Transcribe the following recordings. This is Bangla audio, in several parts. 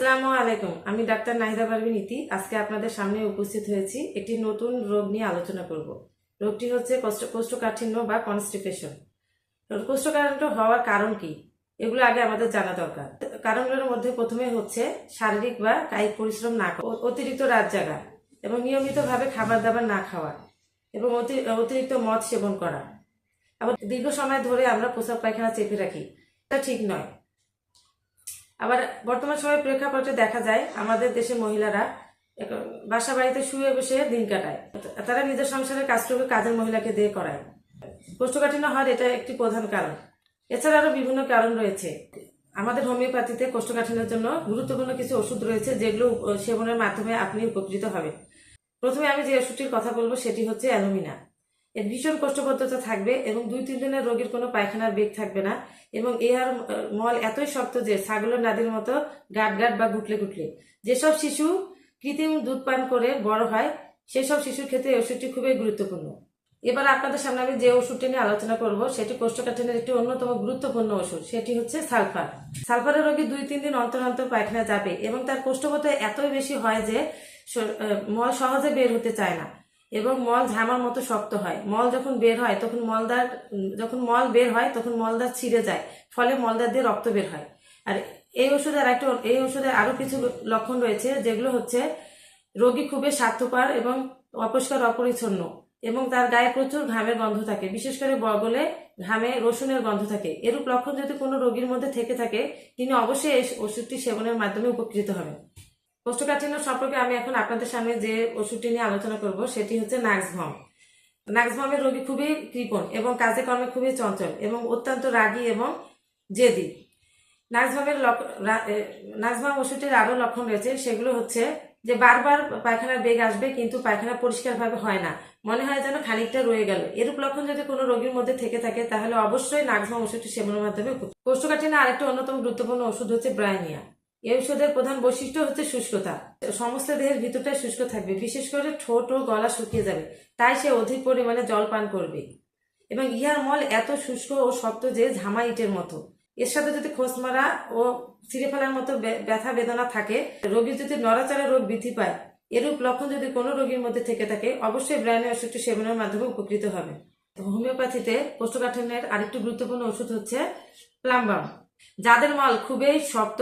আসসালামু আলাইকুম। আমি ডাক্তার নাহিদা পারভিন ইতি। আজকে আপনাদের সামনে উপস্থিত হয়েছি একটি নতুন রোগ নিয়ে আলোচনা করব। রোগটি হচ্ছে কোষ্ঠ- কোষ্ঠকাঠিন্য বা কনস্টিপেশন। কোষ্ঠকাঠিন্য হওয়ার কারণ কি? এগুলো আগে আমাদের জানা দরকার। কারণগুলোর মধ্যে প্রথমে হচ্ছে শারীরিক বা কায়িক পরিশ্রম না অতিরিক্ত রাত জাগা এবং নিয়মিতভাবে খাবার দাবার না খাওয়া এবং অতি- অতিরিক্ত মদ সেবন করা। আবার দীর্ঘ সময় ধরে আমরা প্রসাব পায়খানা চেপে রাখি। এটা ঠিক নয়। আবার বর্তমান সময়ে প্রেক্ষাপটে দেখা যায় আমাদের দেশের মহিলারা বাসা বাড়িতে শুয়ে বসে দিন কাটায়। তারা নিজের সংসারের কাজটুকু কাজের মহিলাকে দিয়ে করায়। কোষ্ঠকাঠিন্য হওয়ার এটা একটি প্রধান কারণ। এছাড়া আরও বিভিন্ন কারণ রয়েছে। আমাদের হোমিওপ্যাথিতে কোষ্ঠকাঠিন্যের জন্য গুরুত্বপূর্ণ কিছু ওষুধ রয়েছে যেগুলো সেবনের মাধ্যমে আপনি উপকৃত হবেন। প্রথমে আমি যে ওষুধটির কথা বলব সেটি হচ্ছে অ্যালুমিনা। এর ভীষণ কোষ্ঠবদ্ধতা থাকবে এবং দুই তিন দিনের রোগীর কোনো পায়খানার বেগ থাকবে না। এবং এর মল এতই শক্ত যে ছাগলের নাদির মতো গাট গাট বা গুটলে গুটলে। যেসব শিশু কৃত্রিম দুধ পান করে বড় হয়, সেসব শিশুর ক্ষেত্রে ওষুধটি খুবই গুরুত্বপূর্ণ। এবার আপনাদের সামনে আমি যে ওষুধটি নিয়ে আলোচনা করব, সেটি কোষ্ঠকাঠিন্যের একটি অন্যতম গুরুত্বপূর্ণ ওষুধ, সেটি হচ্ছে সালফার। সালফারের রোগী দুই তিন দিন অন্তর অন্তর পায়খানা যাবে এবং তার কোষ্ঠবদ্ধ এতই বেশি হয় যে মল সহজে বের হতে চায় না। এবং মল ঝামার মতো শক্ত হয়। মল যখন বের হয়, তখন মলদার, যখন মল বের হয়, তখন মলদার ছিঁড়ে যায়, ফলে মলদার দিয়ে রক্ত বের হয়। আর এই ওষুধের একটা, এই ওষুধের আরও কিছু লক্ষণ রয়েছে, যেগুলো হচ্ছে রোগী খুবই স্বার্থপর এবং অপরিষ্কার অপরিচ্ছন্ন এবং তার গায়ে প্রচুর ঘামের গন্ধ থাকে, বিশেষ করে বগলে ঘামে রসুনের গন্ধ থাকে। এরূপ লক্ষণ যদি কোনো রোগীর মধ্যে থেকে থাকে, তিনি অবশ্যই এই ওষুধটি সেবনের মাধ্যমে উপকৃত হবেন। কোষ্ঠকাঠিন্য সম্পর্কে আমি এখন আপনাদের সামনে যে ওষুধটি নিয়ে আলোচনা করব, সেটি হচ্ছে নাক্সভম নাক্সভমের রোগী খুবই কৃপণ এবং কাজে কর্মে খুবই চঞ্চল এবং অত্যন্ত রাগী এবং জেদি। নাক্সভমের নাক্সভম ওষুধটির আরও লক্ষণ রয়েছে, সেগুলো হচ্ছে যে বারবার পায়খানার বেগ আসবে কিন্তু পায়খানা পরিষ্কারভাবে হয় না। মনে হয় যেন খানিকটা রয়ে গেল। এরূপ লক্ষণ যদি কোনো রোগীর মধ্যে থেকে থাকে, তাহলে অবশ্যই নাক্সভম ওষুধটি সেবনের মাধ্যমে। কোষ্ঠকাঠিন্য আরেকটি অন্যতম গুরুত্বপূর্ণ ওষুধ হচ্ছে ব্রাইনিয়া এই ঔষধের প্রধান বৈশিষ্ট্য হচ্ছে শুষ্কতা। সমস্ত দেহের ভিতরটাই শুষ্ক থাকবে, বিশেষ করে ঠোঁট ও গলা শুকিয়ে যাবে, তাই সে অধিক পরিমাণে জল পান করবে। এবং ইহার মল এত শুষ্ক ও শক্ত যে ঝামা ইটের মতো। এর সাথে যদি খোঁজ মারা ও ছিঁড়ে ফেলার মতো ব্যথা বেদনা থাকে, রোগীর যদি নড়াচড়া রোগ বৃদ্ধি পায়, এরূপ লক্ষণ যদি কোনো রোগীর মধ্যে থেকে থাকে, অবশ্যই ব্রাইনের ওষুধটি সেবনের মাধ্যমে উপকৃত হবে। হোমিওপ্যাথিতে কোষ্ঠকাঠিন্যের আরেকটি গুরুত্বপূর্ণ ওষুধ হচ্ছে প্লাম্বাম। যাদের মল খুবই শক্ত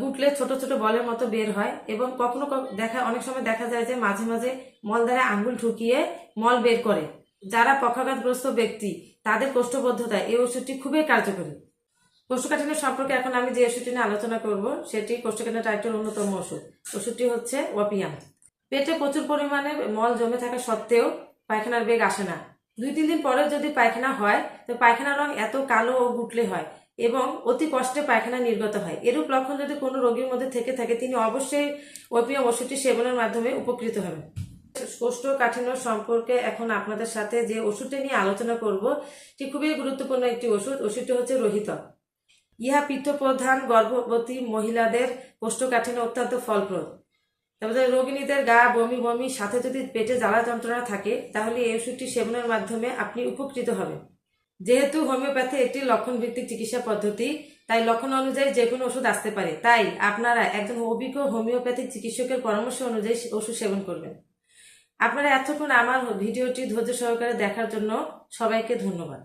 গুটলে ছোট ছোট বলের মতো বের হয় এবং কখনো দেখা অনেক সময় দেখা যায় যে মাঝে মাঝে মল দ্বারা আঙ্গুল ঠুকিয়ে মল বের করে। যারা পক্ষাঘাতগ্রস্ত ব্যক্তি, তাদের কোষ্ঠবদ্ধতায় এই ওষুধটি খুবই কার্যকরী। কোষ্ঠকাঠিন্য সম্পর্কে এখন আমি যে ওষুধটি নিয়ে আলোচনা করব, সেটি কোষ্ঠকাঠিন্য টাইটের অন্যতম ওষুধ। ওষুধটি হচ্ছে ওয়াপিয়াম পেটে প্রচুর পরিমাণে মল জমে থাকা সত্ত্বেও পায়খানার বেগ আসে না। দুই তিন দিন পরে যদি পায়খানা হয়, তো পায়খানার রং এত কালো ও গুটলে হয়। এবং অতি কষ্টে পায়খানা নির্গত হয়। এরূপ লক্ষণ যদি কোনো রোগীর মধ্যে থেকে থাকে, তিনি অবশ্যই ওপিয়াম ওষুধটি সেবনের মাধ্যমে উপকৃত হবেন। কোষ্ঠকাঠিন্য সম্পর্কে এখন আপনাদের সাথে যে ওষুধটি নিয়ে আলোচনা করব, এটি খুবই গুরুত্বপূর্ণ একটি ওষুধ। ওষুধটি হচ্ছে রোহিত ইহা পিত্তপ্রধান গর্ভবতী মহিলাদের কোষ্ঠকাঠিন্য অত্যন্ত ফলপ্রদ। তারপরে রোগিণীদের গা, বমি বমি, সাথে যদি পেটে জ্বালা যন্ত্রণা থাকে, তাহলে এই ওষুধটি সেবনের মাধ্যমে আপনি উপকৃত হবেন। যেহেতু হোমিওপ্যাথি একটি লক্ষণ ভিত্তিক চিকিৎসা পদ্ধতি, তাই লক্ষণ অনুযায়ী যে কোনো ওষুধ আসতে পারে। তাই আপনারা একজন অভিজ্ঞ হোমিওপ্যাথিক চিকিৎসকের পরামর্শ অনুযায়ী ওষুধ সেবন করবেন। আপনারা এতক্ষণ আমার ভিডিওটি ধৈর্য সহকারে দেখার জন্য সবাইকে ধন্যবাদ।